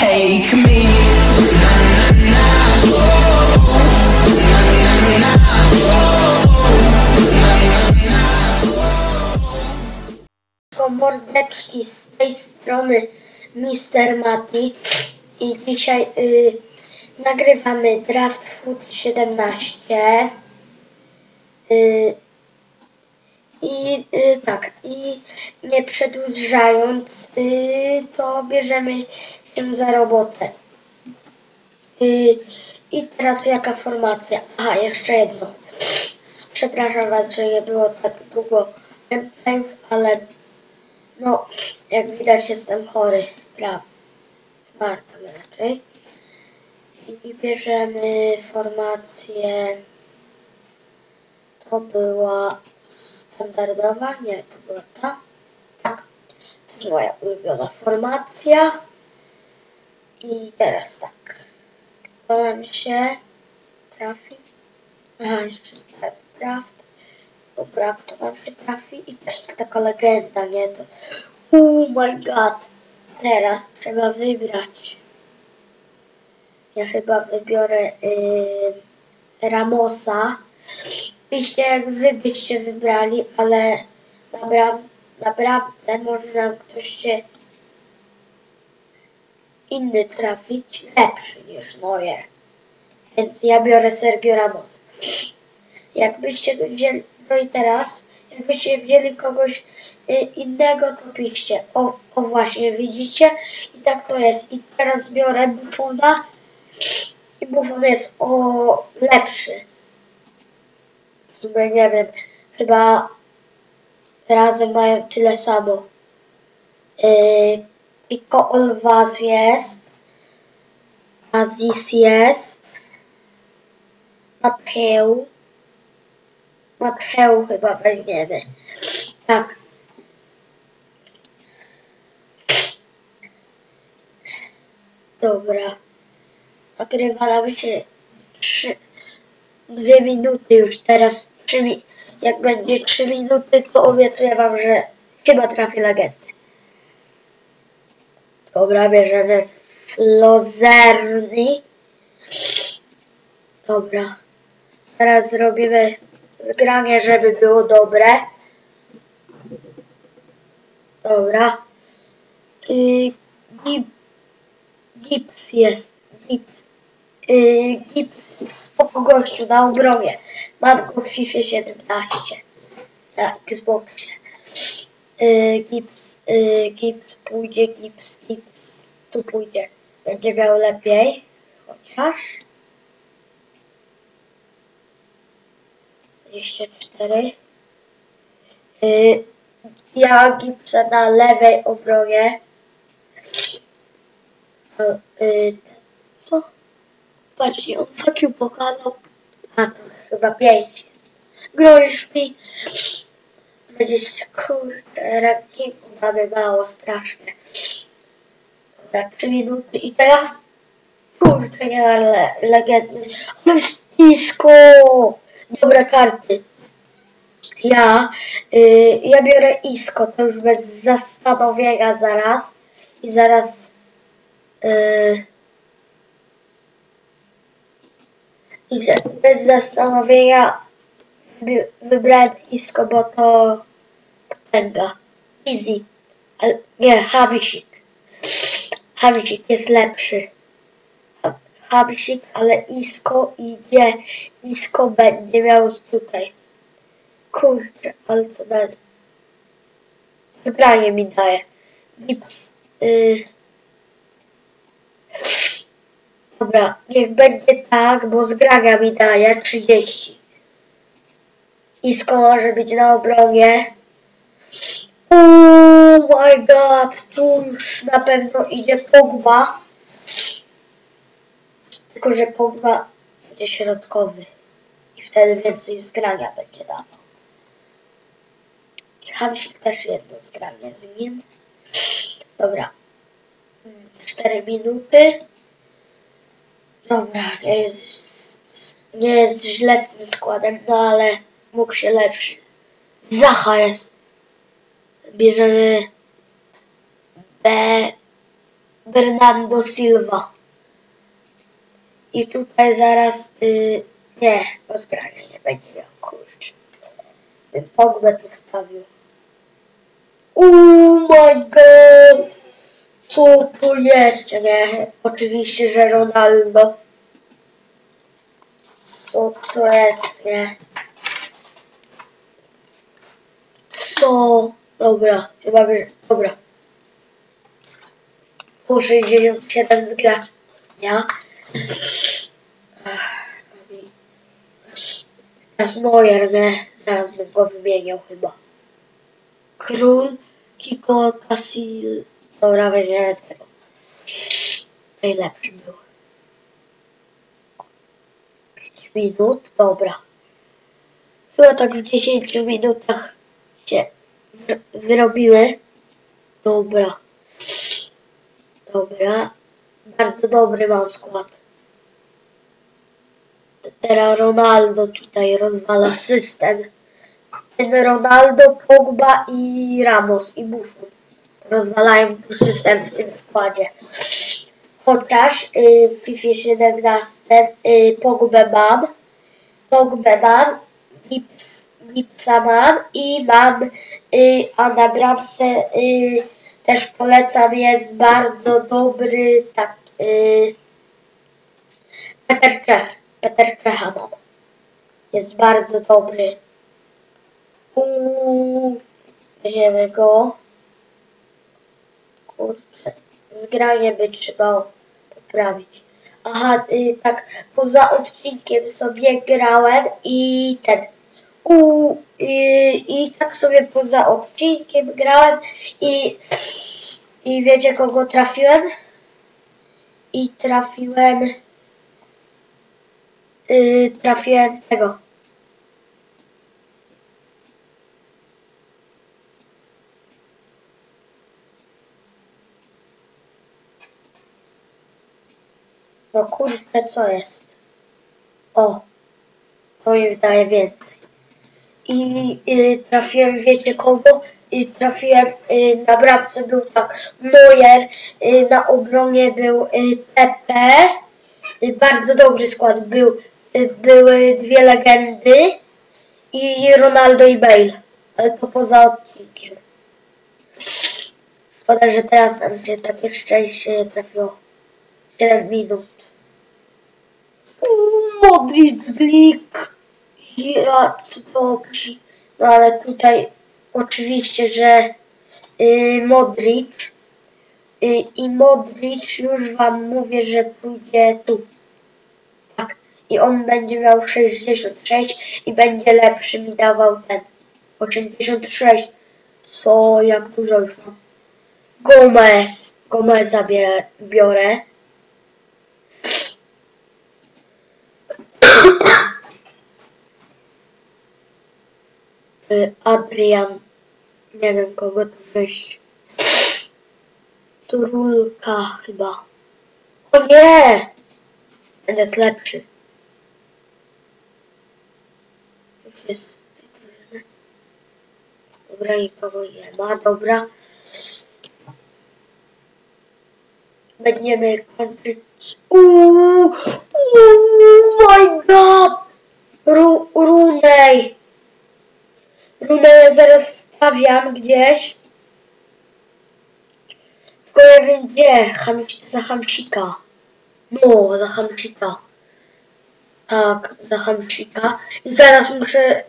take me. mordeczki z tej strony Mr. Mati i dzisiaj y, nagrywamy Draft Food 17 y, i y, tak i nie przedłużając y, to bierzemy się za robotę. Y, i teraz jaka formacja? Aha jeszcze jedno. Przepraszam was, że nie było tak długo gameplayów, ale no, jak widać jestem chory, prawda, smartem raczej. I bierzemy formację, to była standardowa, nie, to była ta, tak, to jest moja ulubiona formacja. I teraz tak, to nam się trafi, aha, jeszcze stary draft. Dobra, to nam się trafi i też taka legenda, nie? To... Oh my god. Teraz trzeba wybrać. Ja chyba wybiorę yy, Ramosa. Piszcie jak wy byście wybrali, ale naprawdę, naprawdę może nam ktoś się inny trafić, lepszy niż Neuer. Więc ja biorę Sergio Ramos. Jakbyście wzięli, no i teraz, jakbyście wzięli kogoś y, innego, to piszcie. O, o właśnie, widzicie? I tak to jest. I teraz biorę Buffona i Buffon jest o lepszy. Sumie nie wiem, chyba razem mają tyle samo. Yy, Pico Olvaz jest. Aziz jest. Mateu. Mateu chyba weźmiemy. Tak. Dobra. Nagrywa nam się trzy, dwie minuty już teraz. Trzy, mi- jak będzie trzy minuty, to obiecuję wam, że chyba trafię legendę. Dobra, bierzemy Lozerni. Dobra. Teraz zrobimy zgranie, żeby było dobre. Dobra. Yy, gip, gips jest. Gips. Yy, gips spoko gościu na obronie. Mam go w FIFA 17. Na Xboxie. Yy, gips, yy, gips pójdzie, gips, gips. Tu pójdzie. Będzie miał lepiej. Chociaż. 24. Yy, ja gipsa na lewej obronie. Yy, co? Patrzcie, on you pokazał. A to chyba 5. Grozisz mi. 20, kurde, rankingu mamy mało strasznie. Dobra, 3 minuty i teraz kurde, nie ma le legendy. Ale jest nisko! Dobre karty. Ja, y, ja biorę Isko, to już bez zastanowienia zaraz. I zaraz y, i bez zastanowienia wy- wybrałem Isko, bo to pęga. Easy. Nie, Habisik. Habisik jest lepszy. Habsik, ale Isko idzie. Isko będzie miał tutaj. Kurczę, ale to dalej. Zgranie mi daje. Gips. Y... Dobra, niech będzie tak, bo zgrania mi daje 30. Isko może być na obronie. Oh my god, tu już na pewno idzie Pogba. Tylko, że Pogba będzie środkowy. I wtedy więcej zgrania będzie dawał. Hamsik też jedno zgranie z nim. Dobra. 4 minuty. Dobra, nie jest, nie jest źle z tym składem, no ale mógł się lepszy. Zacha jest. Bierzemy B, Bernardo Silva. I tutaj zaraz, y, nie, rozgrania nie będzie miał, kurczę. Bym Pogbę tu wstawił. Oh my god! Co to jest, nie? Oczywiście, że Ronaldo. Co to jest, nie? Co? Dobra, chyba wiesz, dobra. Po 67 zgrania. Ach, Teraz Neuer, nie? Zaraz bym go wymieniał chyba. Król, Kiko, Casil... Dobra, weźmiemy tego. Najlepszy był. 5 minut, dobra. Chyba tak w 10 minutach się wyrobiły. Dobra. Dobra. Bardzo dobry mam skład. Teraz Ronaldo tutaj rozwala system. Ten Ronaldo, Pogba i Ramos i Buffon rozwalają system w tym składzie. Chociaż y, w FIFA 17 y, mam, Pogbę mam, Gips, Gipsa mam i mam, y, a na bramce y, też polecam, jest bardzo dobry tak, y, Peter Czech, Peter Czecha mam. Jest bardzo dobry. Uuu, go. Kurczę, zgranie by trzeba poprawić. Aha, y, tak, poza odcinkiem sobie grałem i ten. U, y, I tak sobie poza odcinkiem grałem i, i wiecie kogo trafiłem? I trafiłem. Y, trafiłem tego. No kurczę, co jest? O, to mi wydaje więcej. I y, trafiłem, wiecie kogo? I trafiłem, y, na bramce był tak Neuer, y, na obronie był y, TP, y, bardzo dobry skład, był, y, były dwie legendy i Ronaldo i Bale, ale to poza odcinkiem. Szkoda, że teraz nam się takie szczęście nie trafiło. 7 minut. Modric, Glik. Dobrze. No ale tutaj oczywiście, że y, Modric y, i Modric już wam mówię, że pójdzie tu. Tak. I on będzie miał 66 i będzie lepszy mi dawał ten 86. Co, jak dużo już mam. Gomez. Gomeza biorę. Adrian. Nie wiem kogo tu wejść. Turulka chyba. O nie! Ten jest lepszy. Już jest z tej drużyny. Dobra, nikogo nie ma, dobra. Będziemy kończyć. Uuu, oh my god! Ru, Runej! Runę zaraz wstawiam gdzieś. Tylko nie wiem gdzie. Za Hamsika. No, za Hamsika. Tak, za Hamsika. I zaraz muszę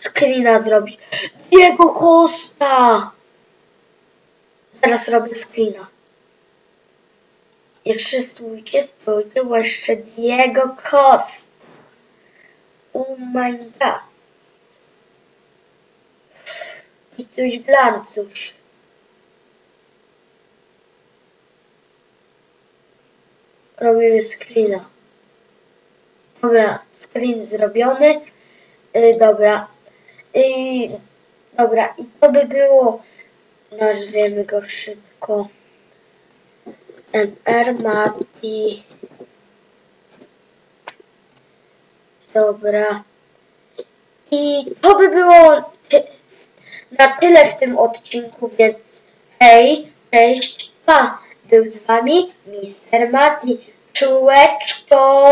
screena zrobić. Diego Costa! Zaraz robię screena. Jeszcze stójcie, stójcie, jeszcze Diego Costa. Oh my god. I coś glancuś. Robimy screena. Dobra, screen zrobiony. Y, dobra. Y, dobra, i to by było. Nazwiemy go szybko. MR Mati. Dobra. I to by było na tyle w tym odcinku, więc hej, cześć, pa! Był z wami Mister Mati. Czułeczko!